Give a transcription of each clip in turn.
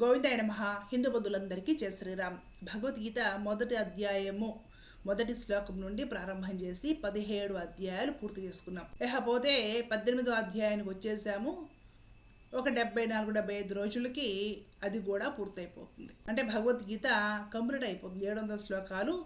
గోవిందాయ నమ. హిందూ బంధువులందరికీ జయ శ్రీరామ్. భగవద్గీత మొదటి అధ్యాయము మొదటి శ్లోకం నుండి ప్రారంభం చేసి పదిహేడు అధ్యాయాలు పూర్తి చేసుకున్నాం. ఇకపోతే పద్దెనిమిదో అధ్యాయానికి వచ్చేసాము. ఒక డెబ్బై నాలుగు డెబ్బై ఐదు రోజులకి అది కూడా పూర్తయిపోతుంది. అంటే భగవద్గీత కంప్లీట్ అయిపోతుంది ఏడు వందల శ్లోకాలు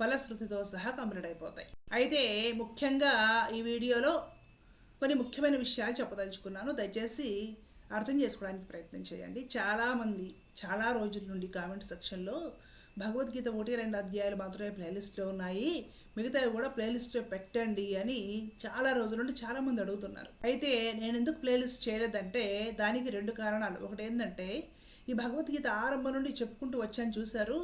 ఫలశ్రుతితో సహా కంప్లీట్ అయిపోతాయి అయితే ముఖ్యంగా ఈ వీడియోలో కొన్ని ముఖ్యమైన విషయాలు చెప్పదలుచుకున్నాను. దయచేసి అర్థం చేసుకోవడానికి ప్రయత్నం చేయండి. చాలామంది చాలా రోజుల నుండి కామెంట్ సెక్షన్లో భగవద్గీత ఒకటి రెండు అధ్యాయాలు మాత్రమే ప్లేలిస్ట్లో ఉన్నాయి. మిగతావి కూడా ప్లేలిస్ట్లో పెట్టండి అని చాలా రోజుల నుండి చాలామంది అడుగుతున్నారు. అయితే నేను ఎందుకు ప్లేలిస్ట్ చేయలేదంటే దానికి రెండు కారణాలు. ఒకటి ఏంటంటే ఈ భగవద్గీత ఆరంభం నుండి చెప్పుకుంటూ వచ్చాను చూశారు.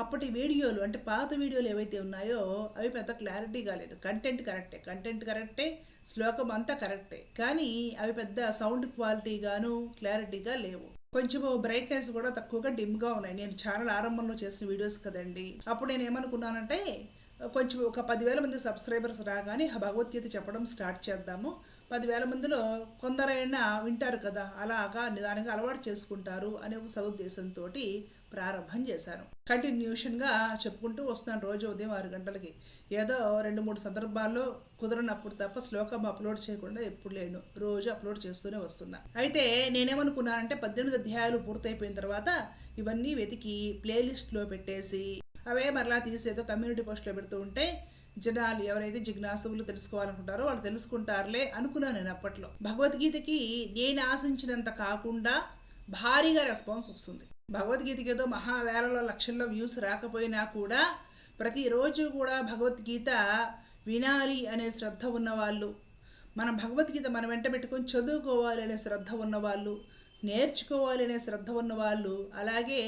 అప్పటి వీడియోలు అంటే పాత వీడియోలు ఏవైతే ఉన్నాయో అవి పెద్ద క్లారిటీ కాలేదు. కంటెంట్ కరెక్టే కంటెంట్ కరెక్టే శ్లోకం అంతా కరెక్టే. కానీ అవి పెద్ద సౌండ్ క్వాలిటీగాను క్లారిటీగా లేవు. కొంచెం బ్రైట్నెస్ కూడా తక్కువగా డిమ్గా ఉన్నాయి. నేను ఛానల్ ఆరంభంలో చేసిన వీడియోస్ కదండి. అప్పుడు నేను ఏమనుకున్నానంటే కొంచెం ఒక పదివేల మంది సబ్స్క్రైబర్స్ రాగానే భగవద్గీత చెప్పడం స్టార్ట్ చేద్దాము. పదివేల మందిలో కొందరైనా వింటారు కదా అలాగా నిదానంగా అలవాటు చేసుకుంటారు అనే ఒక సదుద్దేశంతో ప్రారంభం చేశాను. కంటిన్యూషన్గా చెప్పుకుంటూ వస్తాను రోజు ఉదయం ఆరు గంటలకి. ఏదో రెండు మూడు సందర్భాల్లో కుదరనప్పుడు తప్ప శ్లోకం అప్లోడ్ చేయకుండా ఎప్పుడు లేను. రోజు అప్లోడ్ చేస్తూనే వస్తున్నా. అయితే నేనేమనుకున్నానంటే పద్దెనిమిది అధ్యాయాలు పూర్తయిపోయిన తర్వాత ఇవన్నీ వెతికి ప్లేలిస్ట్లో పెట్టేసి అవే మరలా తీసేదో కమ్యూనిటీ పోస్ట్లో పెడుతూ ఉంటే జనాలు ఎవరైతే జిజ్ఞాసులు తెలుసుకోవాలనుకుంటారో వాళ్ళు తెలుసుకుంటారులే అనుకున్నాను నేను అప్పట్లో. భగవద్గీతకి నేను ఆశించినంత కాకుండా భారీగా రెస్పాన్స్ వస్తుంది. భగవద్గీతకి ఏదో మహావేలలో లక్షల్లో వ్యూస్ రాకపోయినా కూడా ప్రతిరోజు కూడా భగవద్గీత వినాలి అనే శ్రద్ధ ఉన్నవాళ్ళు మనం భగవద్గీత మనం వెంట పెట్టుకొని చదువుకోవాలి అనే శ్రద్ధ ఉన్నవాళ్ళు నేర్చుకోవాలి అనే శ్రద్ధ ఉన్నవాళ్ళు అలాగే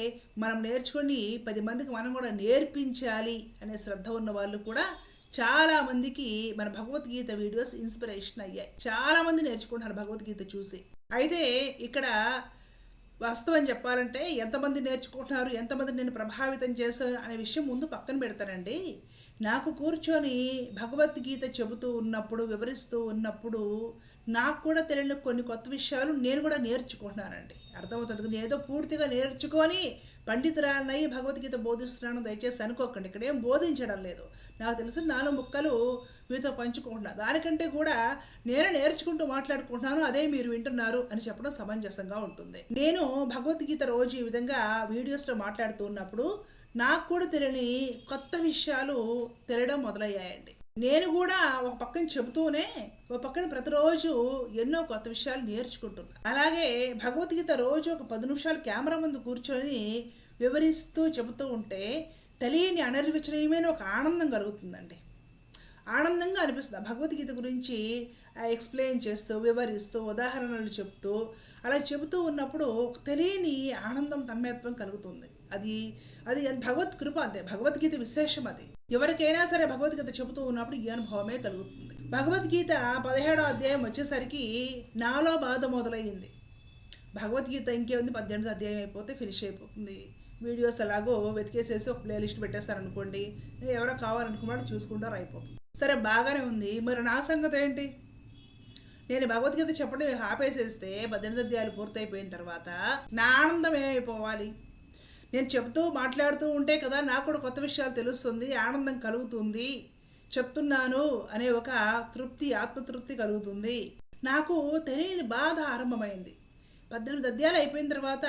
మనం నేర్చుకొని పది మందికి మనం కూడా నేర్పించాలి అనే శ్రద్ధ ఉన్న వాళ్ళు కూడా చాలామందికి మన భగవద్గీత వీడియోస్ ఇన్స్పిరేషన్ అయ్యాయి. చాలామంది నేర్చుకుంటున్నారు భగవద్గీత చూసి. అయితే ఇక్కడ వాస్తవం చెప్పాలంటే ఎంతమంది నేర్చుకుంటున్నారు ఎంతమంది నేను ప్రభావితం చేశాను అనే విషయం ముందు పక్కన పెడతానండి. నాకు కూర్చొని భగవద్గీత చెబుతూ ఉన్నప్పుడు వివరిస్తూ ఉన్నప్పుడు నాకు కూడా తెలియని కొన్ని కొత్త విషయాలు నేను కూడా నేర్చుకుంటున్నానండి. అర్థమవుతుంది. నేను ఏదో పూర్తిగా నేర్చుకొని పండితురాలనయ్యి భగవద్గీత బోధిస్తున్నాను. దయచేసి అనుకోకండి. ఇక్కడ ఏం బోధించడం లేదు. నాకు తెలిసిన నాలుగు ముక్కలు మీతో పంచుకుంటున్నాను దానికంటే కూడా నేను నేర్చుకుంటూ మాట్లాడుకుంటున్నాను. అదే మీరు వింటున్నారు అని చెప్పడం సమంజసంగా ఉంటుంది. నేను భగవద్గీత రోజు ఈ విధంగా వీడియోస్లో మాట్లాడుతూ ఉన్నప్పుడు నాకు కూడా తెలియని కొత్త విషయాలు తెలియడం మొదలయ్యాయండి. నేను కూడా ఒక పక్కన చెబుతూనే ఒక పక్కన ప్రతిరోజు ఎన్నో కొత్త విషయాలు నేర్చుకుంటున్నాను అలాగే భగవద్గీత రోజు ఒక పది నిమిషాలు కెమెరా ముందు కూర్చొని వివరిస్తూ చెబుతూ ఉంటే తెలియని అనర్విచనీయమైన ఒక ఆనందం కలుగుతుందండి. ఆనందంగా అనిపిస్తుంది. భగవద్గీత గురించి ఎక్స్ప్లెయిన్ చేస్తూ వివరిస్తూ ఉదాహరణలు చెప్తూ అలా చెబుతూ ఉన్నప్పుడు తెలియని ఆనందం తన్మయత్వం కలుగుతుంది. అది అది భగవత్ కృప అంతే. భగవద్గీత విశేషం అది. ఎవరికైనా సరే భగవద్గీత చెబుతూ ఉన్నప్పుడు ఈ అనుభవమే కలుగుతుంది. భగవద్గీత పదిహేడో అధ్యాయం వచ్చేసరికి నాలో బాధ మొదలయ్యింది. భగవద్గీత ఇంకేముంది? పద్దెనిమిది అధ్యాయం అయిపోతే ఫినిష్ అయిపోతుంది. వీడియోస్ ఎలాగో వెతికేసేసి ఒక ప్లేలిస్ట్ పెట్టేస్తారనుకోండి ఎవరో కావాలనుకున్నాడు చూసుకుంటారు అయిపోతుంది. సరే బాగానే ఉంది. మరి నా సంగతి ఏంటి? నేను భగవద్గీత చెప్పడం ఆపేసేస్తే పద్దెనిమిది అధ్యాయాలు పూర్తయిపోయిన తర్వాత నా ఆనందం ఏమైపోవాలి? నేను చెప్తూ మాట్లాడుతూ ఉంటే కదా నాకు కూడా కొత్త విషయాలు తెలుస్తుంది ఆనందం కలుగుతుంది. చెప్తున్నాను అనే ఒక తృప్తి ఆత్మతృప్తి కలుగుతుంది. నాకు తెలియని బాధ ఆరంభమైంది. పద్దెనిమిది అధ్యాయాలు అయిపోయిన తర్వాత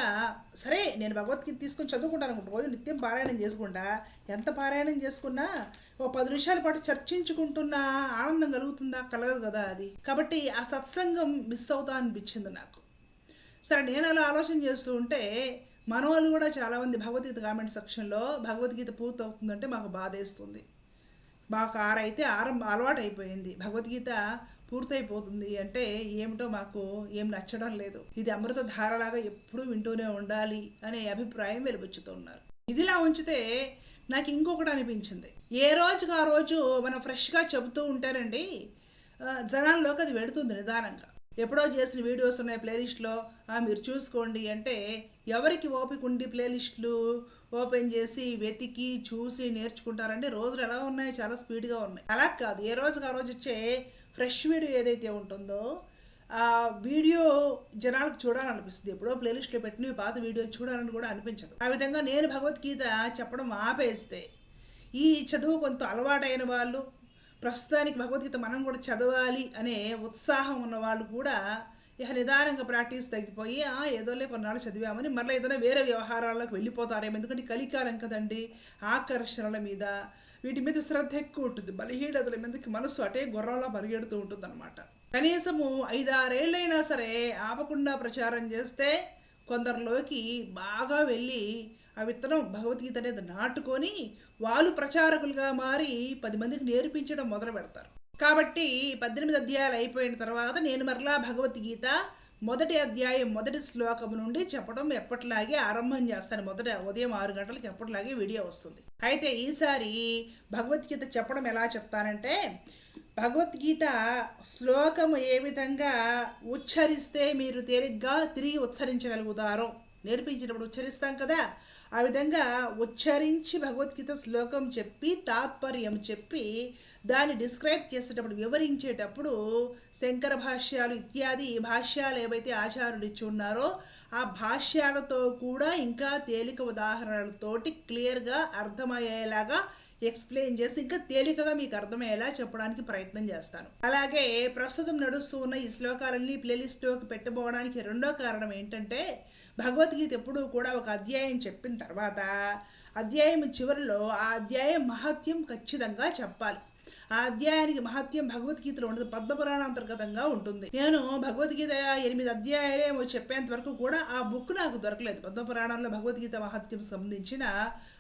సరే నేను భగవద్గీత తీసుకొని చదువుకుంటాను రోజు నిత్యం పారాయణం చేసుకుంటా. ఎంత పారాయణం చేసుకున్నా? ఓ పది నిమిషాల పాటు చర్చించుకుంటున్నా ఆనందం కలుగుతుందా? కలగదు కదా అది. కాబట్టి ఆ సత్సంగం మిస్ అవుతా అనిపించింది నాకు. సరే నేను అలా ఆలోచన చేస్తూ ఉంటే మన వాళ్ళు కూడా చాలామంది భగవద్గీత కామెంట్ సెక్షన్లో భగవద్గీత పూర్తవుతుందంటే మాకు బాధేస్తుంది. మాకు ఆరైతే ఆరం అలవాటు అయిపోయింది భగవద్గీత పూర్తయిపోతుంది అంటే ఏమిటో మాకు ఏం నచ్చడం లేదు. ఇది అమృత ధారలాగా ఎప్పుడూ వింటూనే ఉండాలి అనే అభిప్రాయం వెలుబుచ్చుతున్నారు ఇదిలా ఉంచితే నాకు ఇంకొకటి అనిపించింది. ఏ రోజుకి ఆ రోజు మనం ఫ్రెష్గా చెబుతూ ఉంటారండి జనాల్లోకి అది వెడుతుంది నిదానంగా. ఎప్పుడో చేసిన వీడియోస్ ఉన్నాయి ప్లేలిస్ట్లో. మీరు చూసుకోండి అంటే ఎవరికి ఓపిక ఉండి ప్లేలిస్టులు ఓపెన్ చేసి వెతికి చూసి నేర్చుకుంటారంటే రోజులు ఎలా ఉన్నాయి? చాలా స్పీడ్గా ఉన్నాయి. అలా కాదు. ఏ రోజుకి ఆ రోజు వచ్చే ఫ్రెష్ వీడియో ఏదైతే ఉంటుందో ఆ వీడియో జనాలకు చూడాలనిపిస్తుంది. ఎప్పుడో ప్లేలిస్ట్లో పెట్టిన పాత వీడియోలు చూడాలని కూడా అనిపించదు. ఆ విధంగా నేను భగవద్గీత చెప్పడం ఆపేస్తే ఈ చదువు కొంత అలవాటైన వాళ్ళు ప్రస్తుతానికి భగవద్గీత మనం కూడా చదవాలి అనే ఉత్సాహం ఉన్న వాళ్ళు కూడా ఇక నిదానంగా ప్రాక్టీస్ తగ్గిపోయి "ఆ, ఏదోలే కొన్నాళ్ళు చదివామని మరలా ఏదైనా వేరే వ్యవహారాలకు వెళ్ళిపోతారేమో. ఎందుకంటే కలికాలం కదండి. ఆకర్షణల మీద వీటి మీద శ్రద్ధ ఎక్కువ ఉంటుంది. బలహీనతల మీదకి మనసు అటే గుర్రంలా పరిగెడుతూ ఉంటుంది అనమాట కనీసము ఐదారేళ్ళైనా సరే ఆపకుండా ప్రచారం చేస్తే కొందరిలోకి బాగా వెళ్ళి ఆ విత్తనం భగవద్గీత అనేది నాటుకొని వాళ్ళు ప్రచారకులుగా మారి పది మందికి నేర్పించడం మొదలు పెడతారు. కాబట్టి పద్దెనిమిది అధ్యాయాలు అయిపోయిన తర్వాత నేను మరలా భగవద్గీత మొదటి అధ్యాయం మొదటి శ్లోకం నుండి చెప్పడం ఎప్పటిలాగే ఆరంభం చేస్తాను. మొదట ఉదయం ఆరు గంటలకు ఎప్పటిలాగే వీడియో వస్తుంది. అయితే ఈసారి భగవద్గీత చెప్పడం ఎలా చెప్తానంటే భగవద్గీత శ్లోకము ఏ విధంగా ఉచ్చరిస్తే మీరు తేలిగ్గా తిరిగి ఉచ్చరించగలుగుతారో. నేర్పించినప్పుడు ఉచ్చరిస్తాం కదా. ఆ విధంగా ఉచ్చరించి భగవద్గీత శ్లోకం చెప్పి తాత్పర్యం చెప్పి దాన్ని డిస్క్రైబ్ చేసేటప్పుడు వివరించేటప్పుడు శంకర భాష్యాలు ఇత్యాది భాష్యాలు ఏవైతే ఆచార్యులు ఇచ్చి ఉన్నారో ఆ భాష్యాలతో కూడా ఇంకా తేలిక ఉదాహరణలతోటి క్లియర్గా అర్థమయ్యేలాగా ఎక్స్ప్లెయిన్ చేసి ఇంకా తేలికగా మీకు అర్థమయ్యేలా చెప్పడానికి ప్రయత్నం చేస్తాను. అలాగే ప్రస్తుతం నడుస్తూ ఉన్న ఈ శ్లోకాలన్నీ ప్లేలిస్ట్లోకి పెట్టబోవడానికి రెండో కారణం ఏంటంటే భగవద్గీత ఎప్పుడూ కూడా ఒక అధ్యాయం చెప్పిన తర్వాత అధ్యాయం చివరిలో ఆ అధ్యాయం మహత్యం ఖచ్చితంగా చెప్పాలి. ఆ అధ్యాయానికి మహత్యం భగవద్గీతలో ఉండదు. పద్మపురాణాంతర్గతంగా ఉంటుంది. నేను భగవద్గీత ఎనిమిది అధ్యాయాలేమో చెప్పేంత వరకు కూడా ఆ బుక్ నాకు దొరకలేదు. పద్మపురాణంలో భగవద్గీత మహత్యం సంబంధించిన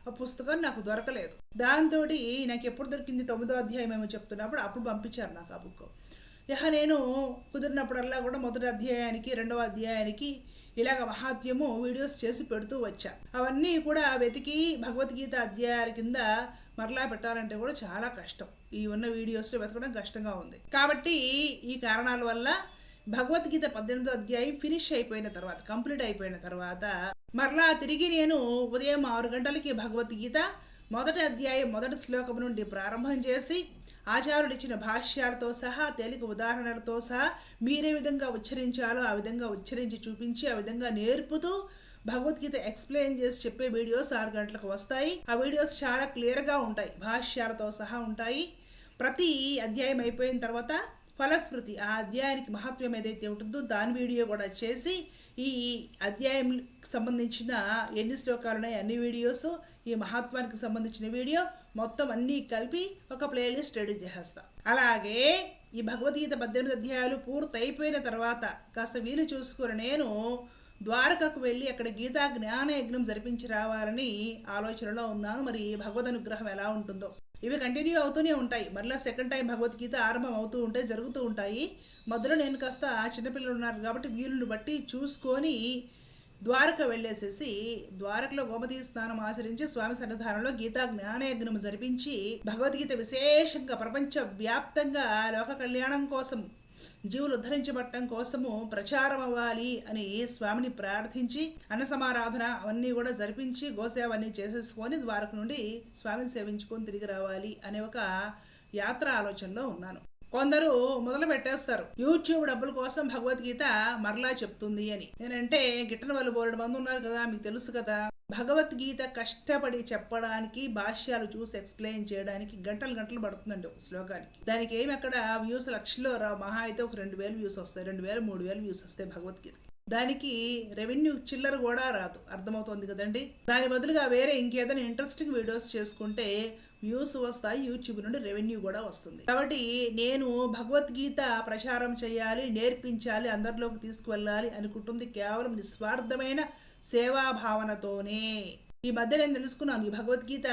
ఆ పుస్తకం నాకు దొరకలేదు. దాంతో నాకు ఎప్పుడు దొరికింది తొమ్మిదో అధ్యాయం ఏమో చెప్తున్నప్పుడు అప్పుడు పంపించారు నాకు ఆ బుక్. ఇహ నేను కుదిరినప్పుడల్లా కూడా మొదటి అధ్యాయానికి రెండవ అధ్యాయానికి ఇలాగ మహాత్యము వీడియోస్ చేసి పెడుతూ వచ్చా. అవన్నీ కూడా వెతికి భగవద్గీత అధ్యాయాల కింద మరలా పెట్టాలంటే కూడా చాలా కష్టం. ఈ ఉన్న వీడియోస్లో వెతకడం కష్టంగా ఉంది. కాబట్టి ఈ కారణాల వల్ల భగవద్గీత పద్దెనిమిదో అధ్యాయం ఫినిష్ అయిపోయిన తర్వాత కంప్లీట్ అయిపోయిన తర్వాత మరలా తిరిగి నేను ఉదయం ఆరు గంటలకి భగవద్గీత మొదటి అధ్యాయం మొదటి శ్లోకం నుండి ప్రారంభం చేసి ఆచారుడిచ్చిన భాష్యాలతో సహా తేలిక ఉదాహరణలతో సహా మీరే విధంగా ఉచ్చరించాలో ఆ విధంగా ఉచ్చరించి చూపించి ఆ విధంగా నేర్పుతూ భగవద్గీత ఎక్స్ప్లెయిన్ చేసి చెప్పే వీడియోస్ ఆరు గంటలకు వస్తాయి. ఆ వీడియోస్ చాలా క్లియర్గా ఉంటాయి. భాష్యాలతో సహా ఉంటాయి. ప్రతి అధ్యాయం అయిపోయిన తర్వాత ఫలస్మృతి ఆ అధ్యాయానికి మహత్వం ఏదైతే ఉంటుందో దాని వీడియో కూడా చేసి ఈ అధ్యాయం సంబంధించిన ఎన్ని శ్లోకాలు ఉన్నాయి అన్ని వీడియోస్ ఈ మహత్వానికి సంబంధించిన వీడియో మొత్తం అన్నీ కలిపి ఒక ప్లేలిస్ట్ రెడీ చేసేస్తాం. అలాగే ఈ భగవద్గీత పద్దెనిమిది అధ్యాయాలు పూర్తి అయిపోయిన తర్వాత కాస్త వీలు చూసుకుని నేను ద్వారకకు వెళ్ళి అక్కడ గీతా జ్ఞాన యజ్ఞం జరిపించి రావాలని ఆలోచనలో ఉన్నాను. మరి భగవద్ అనుగ్రహం ఎలా ఉంటుందో? ఇవి కంటిన్యూ అవుతూనే ఉంటాయి. మరలా సెకండ్ టైం భగవద్గీత ఆరంభం అవుతూ ఉంటాయి జరుగుతూ ఉంటాయి. మధ్యలో నేను కాస్త చిన్నపిల్లలు ఉన్నారు కాబట్టి వీళ్ళని బట్టి చూసుకొని ద్వారక వెళ్ళేసేసి ద్వారకలో గోమతీ స్నానం ఆచరించి స్వామి సన్నిధానంలో గీతా జ్ఞానయజ్ఞము జరిపించి భగవద్గీత విశేషంగా ప్రపంచ వ్యాప్తంగా లోక కళ్యాణం కోసం జీవులు ఉద్ధరించబట్టడం కోసము ప్రచారం అవ్వాలి అని స్వామిని ప్రార్థించి అన్న సమారాధన అవన్నీ కూడా జరిపించి గోసేవ అన్నీ చేసేసుకొని ద్వారక నుండి స్వామిని సేవించుకొని తిరిగి రావాలి అనే ఒక యాత్ర ఆలోచనలో ఉన్నాను. కొందరు మొదలు పెట్టేస్తారు. యూట్యూబ్ డబ్బుల కోసం భగవద్గీత మరలా చెప్తుంది అని. నేనంటే గిట్టన వాళ్ళు బోరడు మంది ఉన్నారు కదా మీకు తెలుసు కదా. భగవద్గీత కష్టపడి చెప్పడానికి భాష్యాలు చూసి ఎక్స్ప్లెయిన్ చేయడానికి గంటలు గంటలు పడుతుందండి ఒక శ్లోకానికి. దానికి ఏమి అక్కడ వ్యూస్ లక్షల్లో రా మహా అయితే ఒక రెండు వేలు వ్యూస్ వస్తాయి. రెండు వేలు మూడు వేలు వ్యూస్ వస్తాయి భగవద్గీత దానికి రెవెన్యూ చిల్లర కూడా రాదు. అర్థమవుతోంది కదండి. దాని బదులుగా వేరే ఇంకేదైనా ఇంట్రెస్టింగ్ వీడియోస్ చేసుకుంటే వ్యూస్ వస్తాయి యూట్యూబ్ నుండి రెవెన్యూ కూడా వస్తుంది. కాబట్టి నేను భగవద్గీత ప్రచారం చేయాలి నేర్పించాలి అందరిలోకి తీసుకువెళ్ళాలి అనుకుంటుంది కేవలం నిస్వార్థమైన సేవా భావనతోనే. ఈ మధ్య నేను తెలుసుకున్నాను ఈ భగవద్గీత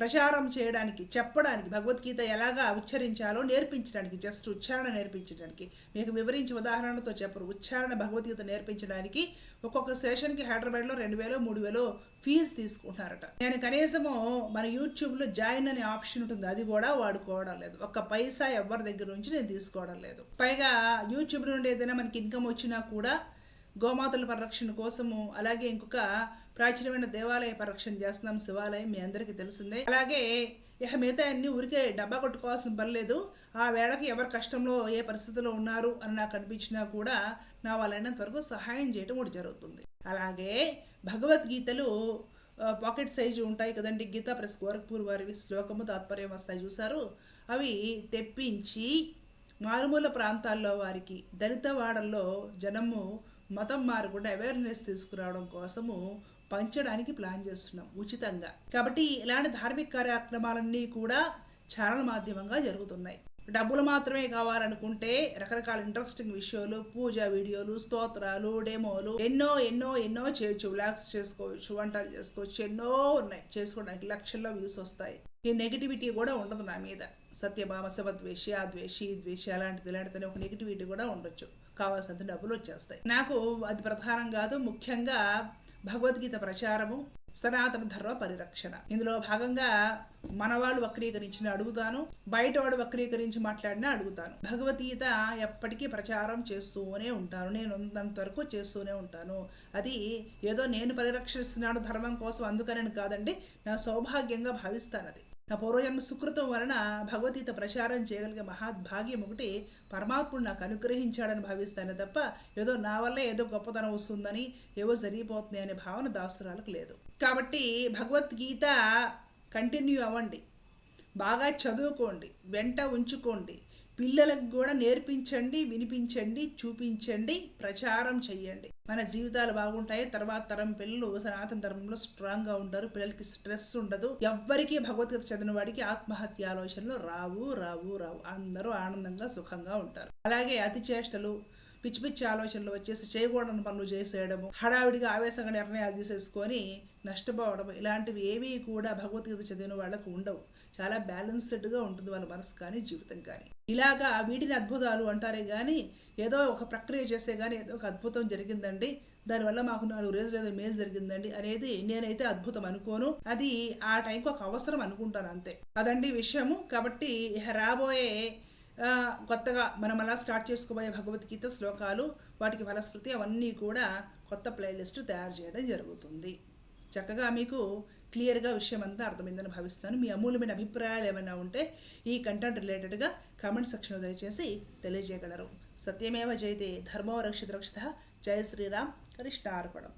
ప్రచారం చేయడానికి చెప్పడానికి భగవద్గీత ఎలాగా ఉచ్చరించాలో నేర్పించడానికి జస్ట్ ఉచ్చారణ నేర్పించడానికి. మీకు వివరించి ఉదాహరణతో చెప్పరు. ఉచ్చారణ భగవద్గీత నేర్పించడానికి ఒక్కొక్క సెషన్కి హైదరాబాద్లో రెండు వేలు మూడు వేలు ఫీజు తీసుకుంటున్నారట. నేను కనీసము మన యూట్యూబ్లో జాయిన్ అనే ఆప్షన్ ఉంటుంది. అది కూడా వాడుకోవడం లేదు. ఒక్క పైసా ఎవరి దగ్గర నుంచి నేను తీసుకోవడం లేదు. పైగా యూట్యూబ్ నుండి ఏదైనా మనకి ఇన్కమ్ వచ్చినా కూడా గోమాతల పరిరక్షణ కోసము అలాగే ఇంకొక ప్రాచీనమైన దేవాలయ పరిరక్షణ చేస్తున్నాం శివాలయం మీ అందరికీ తెలిసిందే. అలాగే ఇక మిగతా అన్ని ఊరికే డబ్బా కొట్టుకోవాల్సిన పని లేదు. ఆ వేళకి ఎవరు కష్టంలో ఏ పరిస్థితిలో ఉన్నారు అని నాకు అనిపించినా కూడా నా వాళ్ళైనంత వరకు సహాయం చేయటం ఒకటి జరుగుతుంది. అలాగే భగవద్గీతలు పాకెట్ సైజు ఉంటాయి కదండి. గీతా ప్రెస్ గోరఖ్పూర్ వారి శ్లోకము తాత్పర్యం వస్తాయి చూసారు అవి తెప్పించి మారుమూల ప్రాంతాల్లో వారికి దళిత వాడల్లో జనము మతం మారకుండా అవేర్నెస్ తీసుకురావడం కోసము పంచడానికి ప్లాన్ చేస్తున్నాం ఉచితంగా. కాబట్టి ఇలాంటి ధార్మిక కార్యక్రమాలన్నీ కూడా ఛానల్ మాధ్యమంగా జరుగుతున్నాయి. డబ్బులు మాత్రమే కావాలనుకుంటే రకరకాల ఇంట్రెస్టింగ్ విషయాలు పూజ వీడియోలు స్తోత్రాలు డెమోలు ఎన్నో ఎన్నో ఎన్నో చేయొచ్చు. వ్లాగ్స్ చేసుకోవచ్చు వంటలు చేసుకోవచ్చు ఎన్నో ఉన్నాయి. చేసుకోవడానికి లక్షల్లో వ్యూస్ వస్తాయి. ఈ నెగిటివిటీ కూడా ఉండదు నా మీద. సత్యభామ శివద్వేషి ఆ ద్వేషి ద్వేషి అలాంటిది ఇలాంటిది ఒక నెగిటివిటీ కూడా ఉండొచ్చు. కావాల్సినంత డబ్బులు వచ్చేస్తాయి. నాకు అది ప్రధానం కాదు ముఖ్యంగా భగవద్గీత ప్రచారము సనాతన ధర్మ పరిరక్షణ. ఇందులో భాగంగా మనవాళ్ళు వక్రీకరించిన అడుగుతాను బయట వాడు వక్రీకరించి మాట్లాడినా అడుగుతాను. భగవద్గీత ఎప్పటికీ ప్రచారం చేస్తూనే ఉంటాను. నేను ఉన్నంత వరకు చేస్తూనే ఉంటాను. అది ఏదో నేను పరిరక్షిస్తున్నాను ధర్మం కోసం అందుకనని కాదండి నా సౌభాగ్యంగా భావిస్తాను అది నా పూర్వజన్మ సుకృతం వలన భగవద్గీత ప్రచారం చేయగలిగే మహాద్భాగ్యం ఒకటి పరమాత్ముడు నాకు అనుగ్రహించాడని భావిస్తాను తప్ప ఏదో నా వల్ల ఏదో గొప్పతనం వస్తుందని ఏవో జరిగిపోతుంది అనే భావన దాసురాలకు లేదు. కాబట్టి భగవద్గీత కంటిన్యూ అవ్వండి. బాగా చదువుకోండి. వెంట ఉంచుకోండి. పిల్లలకు కూడా నేర్పించండి వినిపించండి చూపించండి ప్రచారం చెయ్యండి. మన జీవితాలు బాగుంటాయి తర్వాత తరం పిల్లలు సనాతన ధర్మంలో స్ట్రాంగ్గా ఉంటారు పిల్లలకి స్ట్రెస్ ఉండదు. ఎవ్వరికీ భగవద్గీత చదివిన వాడికి ఆత్మహత్య ఆలోచనలు రావు రావు రావు. అందరూ ఆనందంగా సుఖంగా ఉంటారు. అలాగే అతి చేష్టలు పిచ్చి పిచ్చి ఆలోచనలు వచ్చేసి చేయకూడని పనులు చేసేయడము హడావిడిగా ఆవేశంగా నిర్ణయాలు తీసేసుకొని నష్టపోవడం ఇలాంటివి ఏవి కూడా భగవద్గీత చదివిన వాళ్ళకు ఉండవు. చాలా బ్యాలెన్స్డ్గా ఉంటుంది వాళ్ళ మనసు కానీ జీవితం కానీ. ఇలాగా వీటిని అద్భుతాలు అంటారే కానీ ఏదో ఒక ప్రక్రియ చేస్తే కానీ ఏదో ఒక అద్భుతం జరిగిందండి. దానివల్ల మాకు నాలుగు రోజులు ఏదో మేలు జరిగిందండి అనేది నేనైతే అద్భుతం అనుకోను. అది ఆ టైంకి ఒక అవసరం అనుకుంటాను అంతే. అదండి విషయము. కాబట్టి రాబోయే కొత్తగా మనం అలా స్టార్ట్ చేసుకోబోయే భగవద్గీత శ్లోకాలు వాటికి ఫలశ్రుతి అవన్నీ కూడా కొత్త ప్లేలిస్ట్ తయారు చేయడం జరుగుతుంది. చక్కగా మీకు క్లియర్గా విషయం అంతా అర్థమైందని భావిస్తాను మీ అమూల్యమైన అభిప్రాయాలు ఏమైనా ఉంటే ఈ కంటెంట్ రిలేటెడ్గా కామెంట్ సెక్షన్లో దయచేసి తెలియజేయగలరు. సత్యమేవ జయతే ధర్మో రక్షిత రక్షిత. జయ శ్రీరామ్. కృష్ణార్పణం.